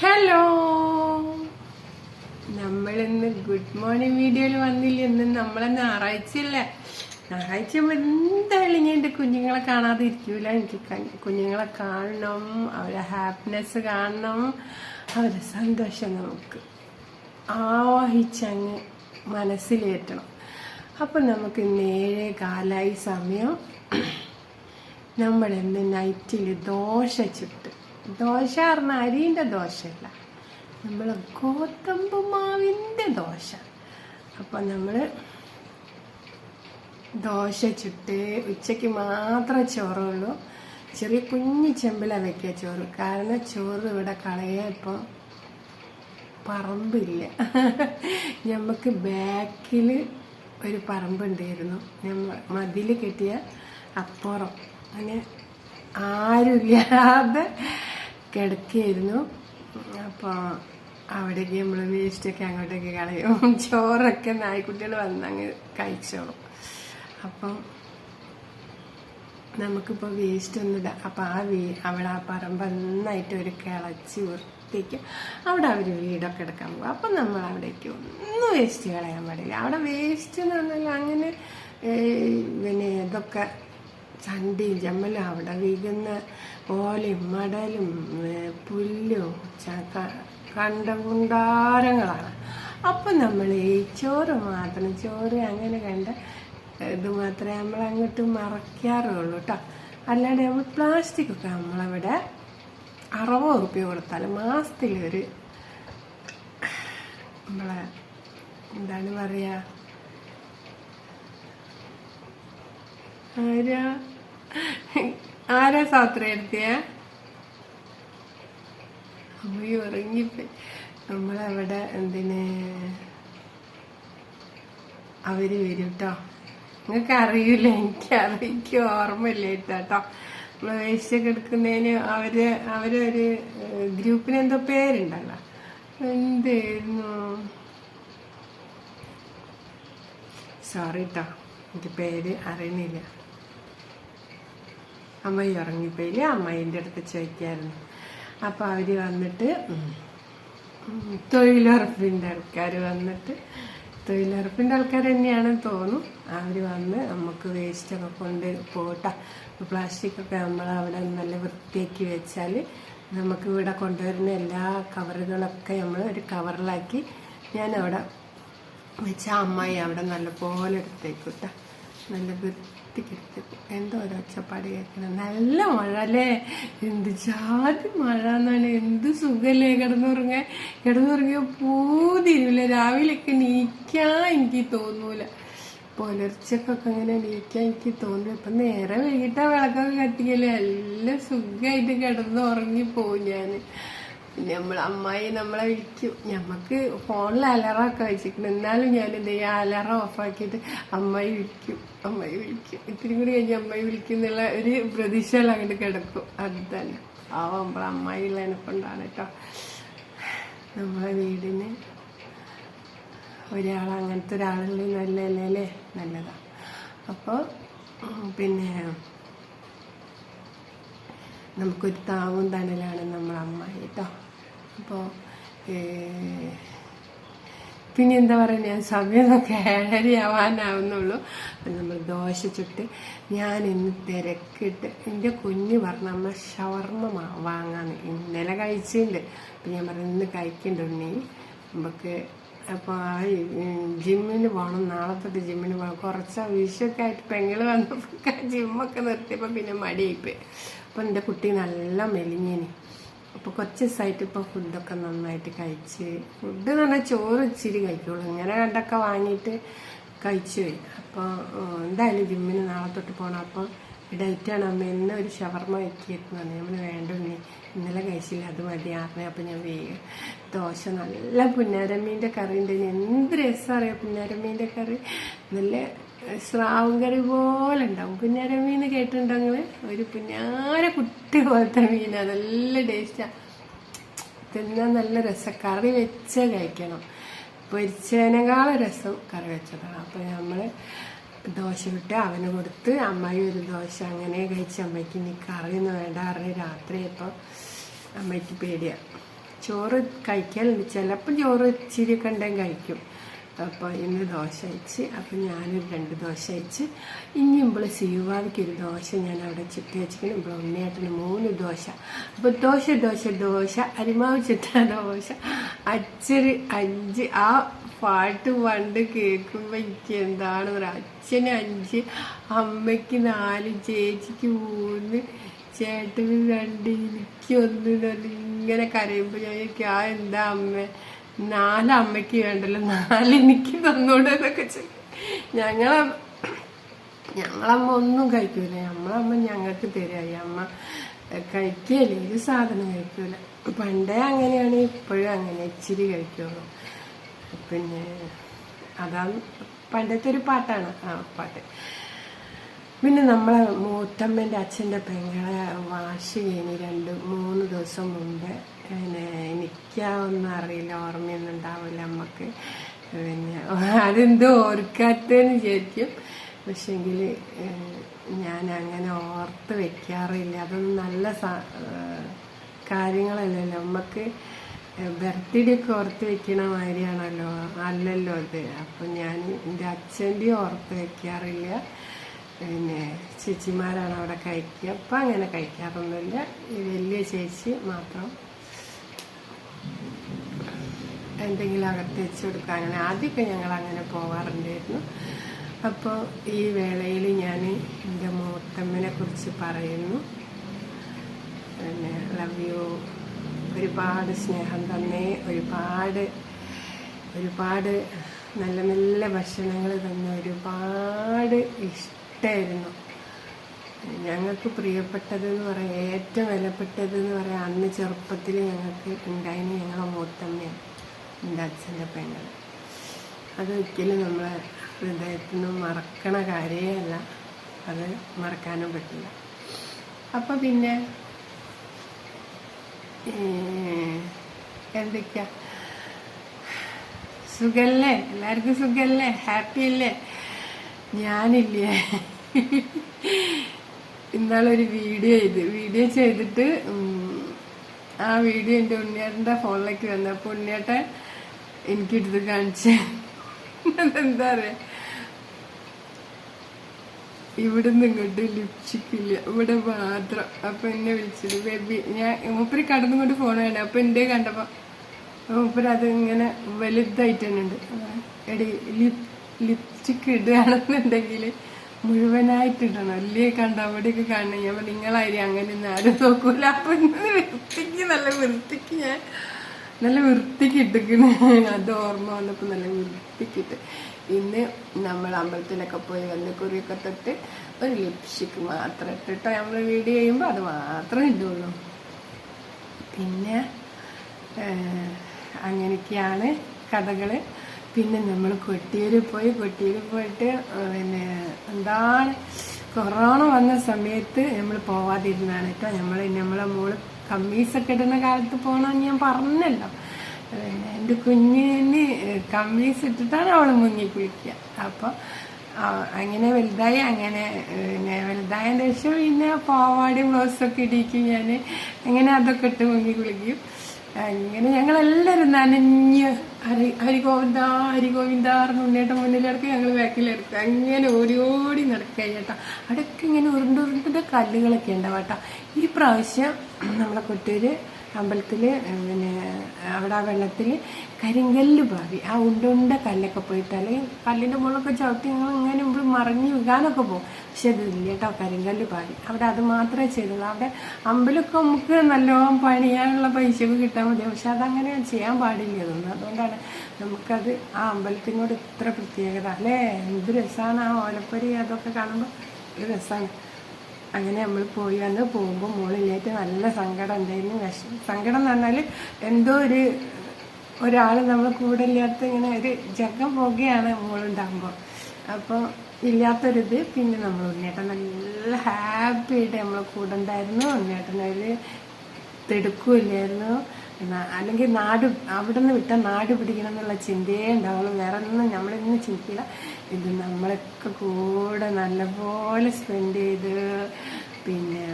Hello നമ്മളിന്ന് good morning വീഡിയോയിൽ വന്നില്ല. ഇന്ന് നമ്മളെ ഞായറാഴ്ചയല്ലേ? ഞായറാഴ്ച എന്തായാലും ഞാൻ എന്റെ കുഞ്ഞുങ്ങളെ കാണാതെ ഇരിക്കൂല. എനിക്ക് കുഞ്ഞുങ്ങളെ കാണണം അവരെ ഹാപ്പിനെസ് കാണണം അവരെ സന്തോഷം നമുക്ക് ആവാഹിച്ചങ്ങ് മനസ്സിലേറ്റണം. അപ്പം നമുക്ക് നേരെ കാലായി സമയം. നമ്മളെന്ന് നൈറ്റിൽ ദോശ ചുട്ട്. ദോശ പറഞ്ഞാൽ അരിന്റെ ദോശയല്ല. നമ്മൾ ഗോതമ്പ് മാവിന്റെ ദോശ. അപ്പം നമ്മൾ ദോശ ചുട്ട് ഉച്ചയ്ക്ക് മാത്രമേ ചോറുള്ളൂ. ചെറിയ കുഞ്ഞു ചെമ്പിലാണ് വെക്കുക ചോറ്. കാരണം ചോറ് ഇവിടെ കളയാൻ ഇപ്പോൾ പറമ്പില്ല. നമുക്ക് ബാക്കിൽ ഒരു പറമ്പുണ്ടായിരുന്നു. നമ്മ മതിൽ കെട്ടിയ അപ്പുറം. അങ്ങനെ ആരുമില്ലാതെ കിടക്കുകയായിരുന്നു അപ്പോൾ അവിടേക്ക് നമ്മൾ വേസ്റ്റൊക്കെ അങ്ങോട്ടേക്ക് കളയും. ചോറൊക്കെ നായ്ക്കുട്ടികൾ വന്ന് അങ്ങ് കഴിച്ചോളും. അപ്പം നമുക്കിപ്പോൾ വേസ്റ്റ് ഒന്നും ഇടാം. അപ്പം ആ വീ അവിടെ ആ പറമ്പ് നന്നായിട്ട് ഒരു കിളച്ച് വൃത്തിക്ക് അവിടെ അവർ വീടൊക്കെ എടുക്കാൻ പോകും അപ്പം നമ്മൾ അവിടേക്ക് ഒന്നും വേസ്റ്റ് കളയാൻ പാടില്ല. അവിടെ വേസ്റ്റ് എന്ന് പറഞ്ഞാൽ അങ്ങനെ പിന്നെ ഇതൊക്കെ ചണ്ടിയും ജമ്മലും അവിടെ വീകുന്ന ഓലയും മടലും പുല്ലും ചക്ക കണ്ടകുണ്ടാരങ്ങളാണ്. അപ്പം നമ്മൾ ഈ ചോറ് മാത്രം ചോറ് അങ്ങനെ കണ്ട ഇത് മാത്രമേ നമ്മൾ അങ്ങോട്ട് മറക്കാറുള്ളൂ കേട്ടോ അല്ലാണ്ട് നമ്മൾ പ്ലാസ്റ്റിക് ഒക്കെ നമ്മളവിടെ അറുപത് റുപ്യ കൊടുത്താൽ മാസത്തിൽ ഒരു നമ്മളെ എന്താണ് പറയുക ആരാ ആരാ സാത്ര എടുത്തിയ അമ്മയും നമ്മളവിടെ എന്തിന്? അവർ വരും കേട്ടോ നിങ്ങൾക്ക് അറിയില്ല എനിക്ക് അറിയിക്കും ഓർമ്മയില്ല കേട്ടോ നമ്മൾ വേസ്റ്റൊക്കെ എടുക്കുന്നതിന് അവർ അവരൊരു ഗ്രൂപ്പിന് എന്തോ പേരുണ്ടല്ലോ. എന്തായിരുന്നു സോറി കേട്ടോ എനിക്ക് പേര് അറിയുന്നില്ല അമ്മായി ഉറങ്ങിപ്പോയില്ല? അമ്മായിന്റെ അടുത്ത് ചോദിക്കായിരുന്നു. അപ്പോൾ അവർ വന്നിട്ട് തൊഴിലുറപ്പിന്റെ ആൾക്കാർ വന്നിട്ട് തൊഴിലുറപ്പിന്റെ ആൾക്കാർ തന്നെയാണെന്ന് തോന്നും അവർ വന്ന് നമുക്ക് വേസ്റ്റൊക്കെ കൊണ്ട് പോട്ടെ. പ്ലാസ്റ്റിക്കൊക്കെ നമ്മൾ അവിടെ നല്ല വൃത്തിയാക്കി വെച്ചാൽ നമുക്ക് ഇവിടെ കൊണ്ടുവരുന്ന എല്ലാ കവറുകളൊക്കെ നമ്മൾ ഒരു കവറിലാക്കി ഞാൻ അവിടെ വെച്ച അമ്മായി അവിടെ നല്ലപോലെ എടുത്തേക്കൂട്ട നല്ല എടുത്തേക്കും എന്തോ ഒരു ഒച്ചപ്പാട് കേൾക്കണം. നല്ല മഴ അല്ലേ? എന്ത് ജാതി മഴ എന്നാണ്. എന്ത് സുഖല്ലേ? കിടന്നുറങ്ങാൻ. കിടന്നുറങ്ങിയ പൂതിരില്ല രാവിലെയൊക്കെ നീക്കാൻ എനിക്ക് തോന്നൂല. പുലർച്ചക്കൊക്കെ ഇങ്ങനെ എണീക്കാൻ എനിക്ക് തോന്നുന്നു ഇപ്പം നേരെ വൈകിട്ടാ വിളക്കൊക്കെ കത്തിക്കല്ലേ എല്ലാം സുഖമായിട്ട് കിടന്നുറങ്ങി ഉറങ്ങിപ്പോവും ഞാൻ പിന്നെ അമ്മായി നമ്മളെ വിളിക്കും. ഞമ്മക്ക് ഫോണിൽ അലാറമൊക്കെ വെച്ചിട്ടുണ്ട്. എന്നാലും ഞാൻ എന്ത് ചെയ്യാ അലറം ഓഫാക്കിയിട്ട് അമ്മായി വിളിക്കും. അമ്മായി വിളിക്കും. ഇത്തിരി കൂടി കഴിഞ്ഞ് അമ്മായി വിളിക്കും എന്നുള്ള ഒരു പ്രതീക്ഷകൾ അങ്ങോട്ട് കിടക്കും. അത് തന്നെ. ആ നമ്മളെ അമ്മായി ഉള്ളതിനെ കൊണ്ടാണ് കേട്ടോ. നമ്മളെ വീടിന് ഒരാൾ അങ്ങനത്തെ ഒരാളുള്ള നല്ലതല്ലേ അല്ലേ? നല്ലതാണ് അപ്പോൾ പിന്നെ നമുക്കൊരു താവും തണലാണ് നമ്മളെ അമ്മായി കേട്ടോ. അപ്പോൾ പിന്നെ എന്താ പറയുക സമയമൊക്കെ ഏഴരയാവാനാവുന്നുള്ളൂ അപ്പം നമ്മൾ ദോശ ചുട്ട് ഞാൻ ഇന്ന് തിരക്കിട്ട് എന്റെ കുഞ്ഞ് പറഞ്ഞു നമ്മൾ ഷവർമ്മ വാങ്ങാന്ന് ഇന്നലെ കഴിച്ചിട്ടുണ്ട് അപ്പം ഞാൻ പറഞ്ഞു ഇന്ന് കഴിക്കണ്ട ഉണ്ണി. നമുക്ക് അപ്പോൾ ആ ജിമ്മിന് പോകണം നാളെ തൊട്ട് ജിമ്മിന് പോകണം കുറച്ച് വിഷയൊക്കെ ആയിട്ട് പെങ്ങൾ വന്നപ്പോൾ ജിമ്മൊക്കെ നിർത്തിയപ്പോൾ പിന്നെ മടിയായിപ്പോയി അപ്പം എന്റെ കുട്ടി നല്ല മെലിഞ്ഞേനി. അപ്പോൾ കുറച്ച് ദിവസമായിട്ട് ഇപ്പോൾ ഫുഡൊക്കെ നന്നായിട്ട് കഴിച്ച് ഫുഡ് എന്ന് പറഞ്ഞാൽ ചോറ് ഇച്ചിരി കഴിക്കുള്ളൂ. ഇങ്ങനെ രണ്ടൊക്കെ വാങ്ങിയിട്ട് കഴിച്ചു പോയി അപ്പോൾ എന്തായാലും ജിമ്മിന് നാളെ തൊട്ട് പോകണം അപ്പോൾ ഡേറ്റാണ് അമ്മ എന്നൊരു ഷവർമ്മ വെക്കിയിരുന്നു നമ്മൾ വേണ്ട ഇന്നലെ കഴിച്ചില്ല അത് മതി. ആറിനെ അപ്പം ഞാൻ വേഗം ദോശ നല്ല പുന്നാരമ്മീന്റെ കറി ഉണ്ട്. എന്ത് രസം അറിയാം? പുന്നാരമ്മീന്റെ കറി. നല്ല സ്രാവും കറി പോലെ ഉണ്ടാവും. പുന്നാരമ്മീന്ന് കേട്ടിട്ടുണ്ടെങ്കിൽ ഒരു പുന്നാര കുട്ടി പോലത്തെ മീനാ. നല്ല ടേസ്റ്റാണ് തിന്നാൻ നല്ല രസം. കറി വെച്ച് കഴിക്കണം. പൊരിച്ചതിനേക്കാളും രസം കറി വെച്ചതാണ്. അപ്പോൾ നമ്മൾ ദോശ വിട്ട് അവന് കൊടുത്ത് അമ്മായി ഒരു ദോശ അങ്ങനെ കഴിച്ച് അമ്മയ്ക്ക് ഇനി കറിയൊന്നും വേണ്ട അറിഞ്ഞ് രാത്രി ഇപ്പോൾ അമ്മയ്ക്ക് പേടിയാണ് ചോറ് കഴിക്കലുണ്ട് ചിലപ്പോൾ ചോറ് ഇച്ചിരി കണ്ടേ കഴിക്കും. അപ്പോൾ ഇന്ന് ദോശ അയച്ച് അപ്പം ഞാനൊരു രണ്ട് ദോശ അയച്ച്. ഇനി ഇമ്പൾ സീവാദിക്ക് ഒരു ദോശ ഞാൻ അവിടെ ചുറ്റി വെച്ചിട്ട് ഇപ്പോൾ ഉണ്ണിയേട്ടന് മൂന്ന് ദോശ. അപ്പോൾ ദോശ ദോശ ദോശ അരിമാവ് ചുറ്റ ദോശ. അച്ഛന് അഞ്ച് ആ പാട്ട് പണ്ട് കേൾക്കുമ്പോൾ എനിക്ക് എന്താണെന്ന് പറയുക അച്ഛന് അഞ്ച് അമ്മയ്ക്ക് നാല് ചേച്ചിക്ക് മൂന്ന് ചേട്ടന് രണ്ട് എനിക്ക് തന്നെ ഇങ്ങനെ കരയുമ്പോൾ ഞാൻ ആ എന്താ അമ്മ? നാല് അമ്മയ്ക്ക് വേണ്ടല്ലോ. നാല് എനിക്ക് തന്നോണ്ട് എന്നൊക്കെ ചെയ്യും ഞങ്ങളെ ഞങ്ങളമ്മ ഒന്നും കഴിക്കൂല. നമ്മളമ്മ ഞങ്ങൾക്ക് തരായി. അമ്മ കഴിക്കുകയില്ല ഒരു സാധനം കഴിക്കൂല. പണ്ടേ അങ്ങനെയാണ് ഇപ്പോഴും അങ്ങനെ ഇച്ചിരി കഴിക്കുള്ളൂ. പിന്നെ അതാണ് പണ്ടത്തെ ഒരു പാട്ടാണ്. ആ പാട്ട്. പിന്നെ നമ്മളെ മൂത്തമ്മേന്റെ അച്ഛന്റെ പെങ്ങളെ വാശി കഴിഞ്ഞ് രണ്ട് മൂന്ന് ദിവസം മുമ്പ്. പിന്നെ എനിക്കാവൊന്നും അറിയില്ല ഓർമ്മയൊന്നും ഉണ്ടാവില്ല നമുക്ക് പിന്നെ അതെന്തോ ഓർക്കാത്തതെന്ന് ചോദിക്കും പക്ഷെങ്കിൽ ഞാൻ അങ്ങനെ ഓർത്ത് വെക്കാറില്ല. അതൊന്നും നല്ല കാര്യങ്ങളല്ലല്ലോ. നമുക്ക് ബർത്ത്ഡേ ഒക്കെ ഓർത്ത് വെക്കണ മാതിരിയാണല്ലോ. അല്ലല്ലോ അത്. അപ്പം ഞാൻ എന്റെ അച്ഛന്റെയും ഓർത്ത് വെക്കാറില്ല. പിന്നെ ചേച്ചിമാരാണ് അവിടെ കഴിക്കുക. അപ്പം അങ്ങനെ കഴിക്കാറൊന്നുമില്ല ഈ വലിയ ചേച്ചി മാത്രം എന്തെങ്കിലും അകത്ത് വെച്ച് അങ്ങനെ ആദ്യമൊക്കെ ഞങ്ങൾ അങ്ങനെ പോവാറുണ്ടായിരുന്നു. അപ്പോൾ ഈ വേളയിൽ ഞാൻ എന്റെ മൂത്തമ്മനെ കുറിച്ച് പറയുന്നു. പിന്നെ ലവ് യു ഒരുപാട് സ്നേഹം തന്നേ. ഒരുപാട് ഒരുപാട് നല്ല നല്ല ഭക്ഷണങ്ങൾ തന്നെ. ഒരുപാട് ഇഷ്ടമായിരുന്നു ഞങ്ങൾക്ക് പ്രിയപ്പെട്ടതെന്ന് പറയാം ഏറ്റവും വിലപ്പെട്ടത് എന്ന് പറയാം അന്ന് ചെറുപ്പത്തിൽ ഞങ്ങൾക്ക് ഉണ്ടായിന് ഞങ്ങളെ മൂത്തമ്മയാണ് എന്റെ അച്ഛന്റെ പെങ്ങൾ അതൊരിക്കലും നമ്മളെ ഹൃദയത്തിൽ നിന്ന് മറക്കണ കാര്യമല്ല. അത് മറക്കാനും പറ്റില്ല. അപ്പം പിന്നെ എന്തൊക്കെയാ? സുഖല്ലേ? എല്ലാവർക്കും സുഖല്ലേ? ഹാപ്പി അല്ലേ ഞാനില്ലേ? ഇന്നാളൊരു വീഡിയോ ചെയ്ത് വീഡിയോ ചെയ്തിട്ട് ആ വീഡിയോ എന്റെ ഉണ്ണിയേട്ടന്റെ ഫോണിലേക്ക് വന്നു. അപ്പോൾ ഉണ്ണിയേട്ടൻ എനിക്കെടുത്ത് കാണിച്ച് അതെന്താ പറയാ ഇവിടുന്ന് ഇങ്ങോട്ട് ലിപ്സ്റ്റിക്കില്ല. ഇവിടെ മാത്രം. അപ്പൊ എന്നെ വിളിച്ചത് ബേബി ഞാൻ മൂപ്പര് കടന്നുകൊണ്ട് ഫോൺ വേണം അപ്പൊ എന്റെ കണ്ടപ്പോ മൂപ്പര് അത് ഇങ്ങനെ വലുതായിട്ട് തന്നെ ഉണ്ട്. എടി ലിപ് ലിപ്സ്റ്റിക് ഇടുകയാണെന്നുണ്ടെങ്കിൽ മുഴുവനായിട്ട് ഇടണം. കണ്ട? അവിടെയൊക്കെ കാണണം ഞാൻ നിങ്ങളായിരിക്കും അങ്ങനെ ഒന്നും ആരും നോക്കൂല. അപ്പൊ വൃത്തിക്ക് നല്ല വൃത്തിക്ക് ഞാൻ നല്ല വൃത്തിക്ക് ഇട്ടിക്കണേ അത് ഓർമ്മ വന്നപ്പോ നല്ല വൃത്തിക്കിട്ട് ഇന്ന് നമ്മൾ അമ്പലത്തിലൊക്കെ പോയി വന്ന് കുറിയൊക്കെ തൊട്ട് ഒരു ലിപ്സ്റ്റിക് മാത്രം ഇട്ടിട്ടോ. നമ്മൾ വീഡിയോ ചെയ്യുമ്പോൾ അത് മാത്രം ഇടുള്ളൂ. പിന്നെ അങ്ങനെയൊക്കെയാണ് കഥകൾ പിന്നെ നമ്മൾ കൊട്ടിയൂർ പോയി. കൊട്ടിയൂർ പോയിട്ട് പിന്നെ എന്താണ് കൊറോണ വന്ന സമയത്ത് നമ്മൾ പോവാതിരുന്നാണ് കേട്ടോ നമ്മൾ നമ്മളെ മോൾ കമ്മീസൊക്കെ ഇടുന്ന കാലത്ത് പോകണമെന്ന് ഞാൻ പറഞ്ഞല്ലോ. എന്റെ കുഞ്ഞിന് കമ്മീസ് ഇട്ടിട്ടാണ് അവൾ മുങ്ങി കുളിക്കുക. അപ്പോൾ അങ്ങനെ വലുതായി അങ്ങനെ പിന്നെ വലുതായതിന് ശേഷം പിന്നെ പാവാടി ബ്ലൗസൊക്കെ ഇടിക്കും ഞാൻ അങ്ങനെ അതൊക്കെ ഇട്ട് മുങ്ങി കുളിക്കും. അങ്ങനെ ഞങ്ങളെല്ലാവരും നനഞ്ഞ് ഹരി ഹരിഗോവിന്ദ ഹരിഗോവിന്ദ എന്ന് ഉണ്ണിയേട്ടൻ മുന്നിലെടുക്കും ഞങ്ങൾ ബാക്കിലെടുക്കും അങ്ങനെ ഓടി ഓടി നടക്കുക ചേട്ടാ അവിടെയൊക്കെ ഇങ്ങനെ ഉരുണ്ട് ഉരുണ്ട കല്ലുകളൊക്കെ ഉണ്ടാവും ഈ പ്രാവശ്യം നമ്മളെ കൊട്ടൂര് അമ്പലത്തിൽ പിന്നെ അവിടെ ആ വെള്ളത്തിൽ കരിങ്കല്ല് പാവി ആ ഉണ്ടുണ്ട കല്ലൊക്കെ പോയിട്ടാൽ കല്ലിന്റെ മുകളിലൊക്കെ ചവിട്ടി നിങ്ങൾ ഇങ്ങനെ മുമ്പ് മറിഞ്ഞ് വീഴാനൊക്കെ പോകും. പക്ഷെ അതില്ല കേട്ടോ കരിങ്കല്ല് പാവി അവിടെ അത് മാത്രമേ ചെയ്തുള്ളൂ. അവിടെ അമ്പലമൊക്കെ നമുക്ക് നല്ലോണം പണിയാനുള്ള പൈസയൊക്കെ കിട്ടാൻ മതി. പക്ഷെ അതങ്ങനെ ചെയ്യാൻ പാടില്ല തോന്നുന്നു അതുകൊണ്ടാണ് നമുക്കത് ആ അമ്പലത്തിനോട് ഇത്ര പ്രത്യേകത. അല്ലേ? എന്ത് രസമാണ് ആ ഓലപ്പൊരി അതൊക്കെ കാണുമ്പോൾ രസമാണ് അങ്ങനെ നമ്മൾ പോയി വന്ന് പോകുമ്പോൾ മോളിലേക്ക് നല്ല സങ്കടം ഉണ്ടായിരുന്നു. വിഷം സങ്കടം എന്ന് പറഞ്ഞാൽ എന്തോ ഒരു ഒരാൾ നമ്മൾ കൂടെ ഇല്ലാത്ത ഇങ്ങനെ ഒരു ജഗം പോകുകയാണ് മോളുണ്ടാകുമ്പോൾ അപ്പോൾ ഇല്ലാത്തൊരിത് പിന്നെ നമ്മൾ ഉണ്ണേട്ടൻ നല്ല ഹാപ്പി ആയിട്ട് നമ്മളെ കൂടെ ഉണ്ടായിരുന്നു. ഉണ്ണേട്ടനൊരു തെടുക്കുമില്ലായിരുന്നു. അല്ലെങ്കിൽ നാട് അവിടെ നിന്ന് വിട്ട നാട് പിടിക്കണം എന്നുള്ള ചിന്തയേ ഉണ്ടാവുള്ളൂ. വേറെ ഒന്നും നമ്മളിന്ന് ചിന്തിക്കില്ല. ഇത് നമ്മളൊക്കെ കൂടെ നല്ലപോലെ സ്പെൻഡ് ചെയ്ത് പിന്നെ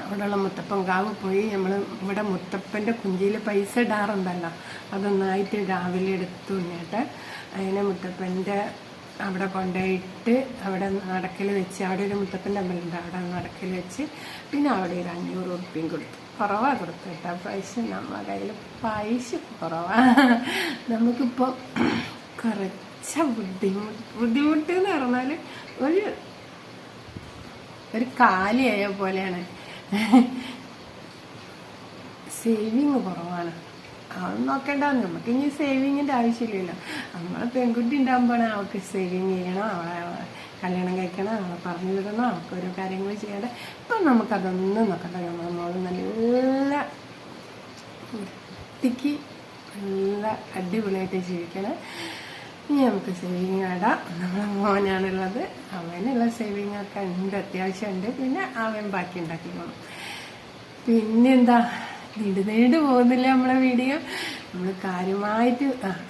അവിടെയുള്ള മുത്തപ്പൻ കാവ് പോയി നമ്മൾ ഇവിടെ മുത്തപ്പന്റെ കുഞ്ചിയിൽ പൈസ ഇടാറുണ്ടല്ലോ. അതൊന്നായിട്ട് രാവിലെ എടുത്തു ഉണ്ണിയിട്ട് അതിനെ മുത്തപ്പന്റെ അവിടെ കൊണ്ടുപോയിട്ട് അവിടെ നടക്കൽ വെച്ച് അവിടെ ഒരു മുത്തപ്പന്റെ അമ്പലമുണ്ട്. അവിടെ നടക്കൽ വെച്ച് പിന്നെ അവിടെ ഒരു അഞ്ഞൂറ് ഉറുപ്പ്യം കൊടുത്തു. കുറവാ കൊടുത്തു കേട്ടോ. പൈസ നമ്മുടെ കയ്യിൽ പൈസ കുറവാ. നമുക്കിപ്പോൾ കുറച്ച ബുദ്ധിമുട്ട്. ബുദ്ധിമുട്ട് എന്ന് പറഞ്ഞാൽ ഒരു ഒരു കാലിയായ പോലെയാണ്. സേവിങ് കുറവാണ്. അതൊന്നും നോക്കേണ്ട. നമുക്ക് ഇനി സേവിങ്ങിന്റെ ആവശ്യമില്ലല്ലോ. നമ്മളെ പെൺകുട്ടി ഉണ്ടാകുമ്പോഴാണ് അവൾക്ക് സേവിങ് ചെയ്യണം അവളെ കല്യാണം കഴിക്കണം അവളെ പറഞ്ഞു വിടണം അവൾക്ക് ഓരോ കാര്യങ്ങൾ ചെയ്യണം ഇപ്പം നമുക്കതൊന്നും നോക്കണ്ട. നമ്മൾ നല്ല വൃത്തിക്ക് നല്ല അടിപൊളിയായിട്ട് ജീവിക്കണം. ഇനി നമുക്ക് സേവിങ് ഇടാം നമ്മളെ മോനാണുള്ളത്. അവനുള്ള സേവിങ് ഒക്കെ ഉണ്ട് അത്യാവശ്യമുണ്ട് പിന്നെ അവൻ ബാക്കി ഉണ്ടാക്കിക്കോളും. പിന്നെന്താ? നീണ്ടു നീണ്ടു പോകുന്നില്ല നമ്മളെ വീഡിയോ. നമ്മൾ കാര്യമായിട്ട്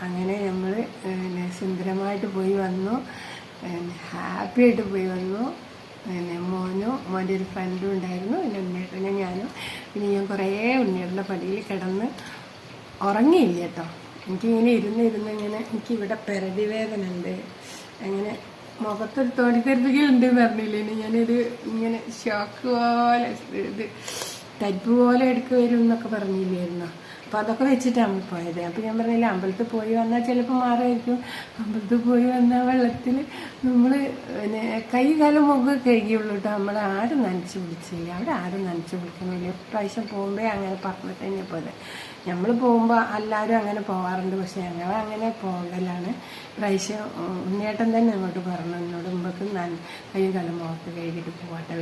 അങ്ങനെ നമ്മൾ സുന്ദരമായിട്ട് പോയി വന്നു. ഹാപ്പി ആയിട്ട് പോയി വന്നു. പിന്നെ മോനും മോന്റെ ഒരു ഫ്രണ്ടും ഉണ്ടായിരുന്നു. പിന്നെ ഉണ്ണിയേട്ടനും ഞാനും. പിന്നെ ഞാൻ കുറേ ഉണ്ണിയേട്ടന്റെ പടിയിൽ കിടന്ന് ഉറങ്ങിയില്ല കേട്ടോ. എനിക്കിങ്ങനെ ഇരുന്ന് ഇരുന്ന് ഇങ്ങനെ എനിക്ക് ഇവിടെ പെരടി വേദന ഉണ്ട് അങ്ങനെ മുഖത്തൊരു തൊടി എന്ന് പറഞ്ഞില്ലേ ഞാനൊരു ഇങ്ങനെ ഷോക്ക് പോലെ ഇത് തരിപ്പ് പോലെ എടുക്ക് വരും എന്നൊക്കെ പറഞ്ഞില്ലായിരുന്നു? അപ്പോൾ അതൊക്കെ വെച്ചിട്ടാണ് പോയത്. അപ്പോൾ ഞാൻ പറഞ്ഞില്ല അമ്പലത്തിൽ പോയി വന്നാൽ ചിലപ്പോൾ മാറായിരിക്കും അമ്പലത്തിൽ പോയി വന്നാൽ വെള്ളത്തിൽ നമ്മൾ പിന്നെ കൈ കാലം മുഖം കഴുകിയുള്ളൂ കേട്ടോ. നമ്മൾ ആരും നനച്ച് പിടിച്ചില്ല അവിടെ ആരും നനച്ച് പിടിക്കുന്നില്ല പ്രാവശ്യം പോകുമ്പോൾ അങ്ങനെ പറഞ്ഞിട്ട് തന്നെ പോലെ നമ്മൾ പോകുമ്പോൾ എല്ലാവരും അങ്ങനെ പോവാറുണ്ട്. പക്ഷെ ഞങ്ങൾ അങ്ങനെ പോകലാണ്. പ്രാവശ്യം ഉണ്ണിയേട്ടൻ തന്നെ അങ്ങോട്ട് പറഞ്ഞു. എന്നോട് മുമ്പൊക്കെ നല്ല കയ്യും കാലം മുഖത്ത് കഴുകിയിട്ട് പോകട്ടെ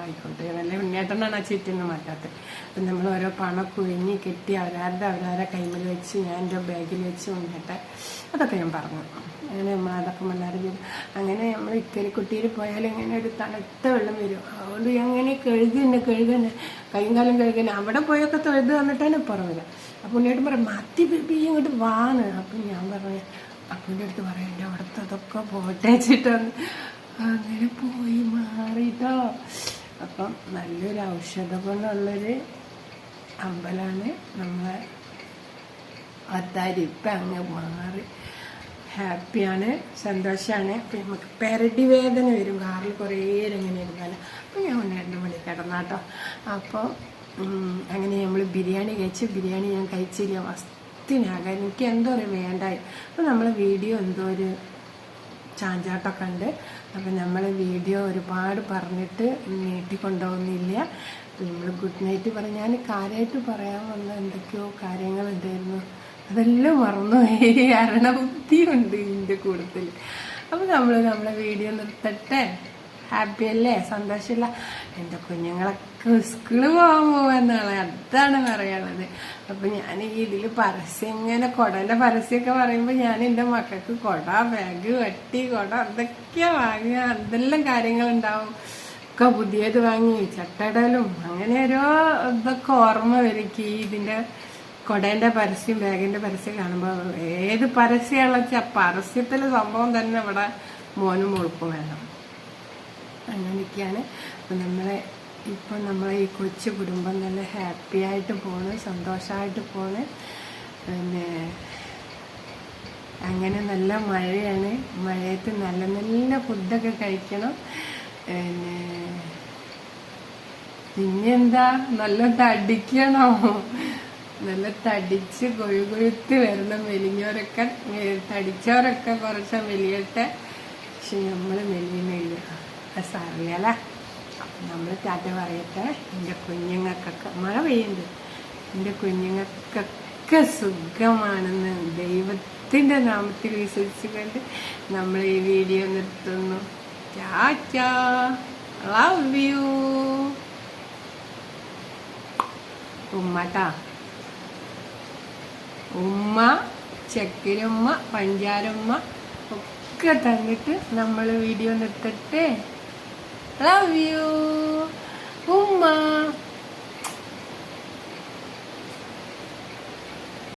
ആയിക്കോട്ടെ നല്ല ഉണ്ണിയേട്ടനാണ് ആ ചുറ്റിന്ന് മാറ്റാത്തത്. അപ്പം നമ്മൾ ഓരോ പണം കുഴിഞ്ഞ് കെട്ടി അവരാരുടെ അവരാരെ കൈമിൽ വെച്ച് ഞാൻ എന്റെ ബാഗിൽ വെച്ച് ഉണ്ണിയേട്ടെ അതൊക്കെ ഞാൻ പറഞ്ഞു. അങ്ങനെ നമ്മൾ അതൊക്കെ ചെയ്തു അങ്ങനെ നമ്മൾ ഇക്കരി കുട്ടിയിൽ പോയാൽ ഇങ്ങനെ ഒരു തണുത്ത വെള്ളം വരും. അതുകൊണ്ട് അങ്ങനെ കഴുകുന്നെ കഴുകുന്നെ കൈയും കാലം കഴുകുന്നെ അവിടെ പോയൊക്കെ തൊഴുത് വന്നിട്ടാണ് പുറമില്ല അപ്പോൾ ഉണ്ണിയേട്ടൻ പറയും മത്തി ബിബി ഇങ്ങോട്ട് വാന്ന്. അപ്പം ഞാൻ പറഞ്ഞു അപ്പന്റെ അടുത്ത് പറയാം എന്റെ അവിടുത്തെ അതൊക്കെ പോട്ടെ വെച്ചിട്ടാണ് അങ്ങനെ പോയി മാറിട്ടോ. അപ്പം നല്ലൊരു ഔഷധ കൊണ്ടുള്ളൊരു അമ്പലമാണ് നമ്മളെ അത്താരി ഇപ്പം അങ്ങ് മാറി. ഹാപ്പിയാണ് സന്തോഷമാണ് അപ്പം നമുക്ക് പെരടി വേദന വരും കാറിൽ കുറേ ഇങ്ങനെ ഇരുന്നാൽ അപ്പം ഞാൻ ഒന്ന് രണ്ട് മണി കിടന്നാട്ടോ. അപ്പോൾ അങ്ങനെ നമ്മൾ ബിരിയാണി കഴിച്ച് ബിരിയാണി ഞാൻ കഴിച്ചില്ല. വസ്തിനാകാൻ എനിക്ക് എന്തോ ഒരു വേണ്ടായി. അപ്പോൾ നമ്മളെ വീഡിയോ എന്തോ ഒരു ചാഞ്ചാട്ടമൊക്കെ ഉണ്ട്. അപ്പം നമ്മൾ വീഡിയോ ഒരുപാട് പറഞ്ഞിട്ട് നീട്ടിക്കൊണ്ടുപോകുന്നില്ല. നമ്മൾ ഗുഡ് നൈറ്റ് പറഞ്ഞാൽ കാര്യമായിട്ട് പറയാൻ വന്ന എന്തൊക്കെയോ കാര്യങ്ങളുണ്ടായിരുന്നു. അതെല്ലാം മറന്നുപോയി. അരണബുദ്ധിയുണ്ട് ഇതിന്റെ കൂട്ടത്തിൽ അപ്പം നമ്മൾ നമ്മളെ വീഡിയോ നിർത്തട്ടെ. ഹാപ്പി അല്ലേ? സന്തോഷമില്ല. എന്റെ കുഞ്ഞുങ്ങളൊക്കെ സ്കൂളിൽ പോകാൻ പോവാന്നാണ്. അതാണ് പറയാനുള്ളത്. അപ്പം ഞാൻ ഈ ഇതിൽ പരസ്യം ഇങ്ങനെ കുടന്റെ പരസ്യമൊക്കെ പറയുമ്പോൾ ഞാൻ എന്റെ മക്കൾക്ക് കുട ബാഗ് വട്ടി കുട അതൊക്കെ വാങ്ങുക എന്തെല്ലാം കാര്യങ്ങളുണ്ടാവും. ഒക്കെ പുതിയത് വാങ്ങി ചട്ടടലും അങ്ങനെ ഓരോ ഇതൊക്കെ ഓർമ്മ വരും. ഈ ഇതിന്റെ കൊടേന്റെ പരസ്യം ബാഗിന്റെ പരസ്യം കാണുമ്പോൾ ഏത് പരസ്യമുള്ള വെച്ചാൽ പരസ്യത്തിൽ സംഭവം തന്നെ ഇവിടെ മോനും മുഴുപ്പും വേണം. അങ്ങനെയൊക്കെയാണ്. അപ്പം നമ്മളെ ഇപ്പം നമ്മളെ ഈ കൊച്ചു കുടുംബം നല്ല ഹാപ്പി ആയിട്ട് പോണ് സന്തോഷമായിട്ട് പോണ്. പിന്നെ അങ്ങനെ നല്ല മഴയാണ്. മഴയത്ത് നല്ല നല്ല ഫുഡൊക്കെ കഴിക്കണം. പിന്നെ പിന്നെന്താ നല്ല തടിക്കണോ? നല്ല തടിച്ച് കൊഴുകൊഴുത്ത് വരണം മെലിഞ്ഞവരൊക്കെ തടിച്ചവരൊക്കെ കുറച്ച് മെലിയട്ടെ. പക്ഷെ നമ്മൾ മെലിയുന്നില്ല അത് സാറിയല്ല നമ്മൾ ടാറ്റ പറയട്ടെ. എന്റെ കുഞ്ഞുങ്ങൾക്കൊക്കെ മഴ പെയ്യുന്നുണ്ട്. എന്റെ കുഞ്ഞുങ്ങൾക്കൊക്കെ സുഖമാണെന്ന് ദൈവത്തിന്റെ നാമത്തിൽ വിശ്വസിച്ചുകൊണ്ട് നമ്മൾ ഈ വീഡിയോ നിർത്തുന്നു. ടാറ്റ. ലവ് യു ഉമ്മട്ടാ. ഉമ്മ ചക്കരമ്മ പഞ്ചാരമ്മ ഒക്കെ തന്നിട്ട് നമ്മൾ വീഡിയോ നിർത്തട്ടെ ലവ് യു ഉമ്മ.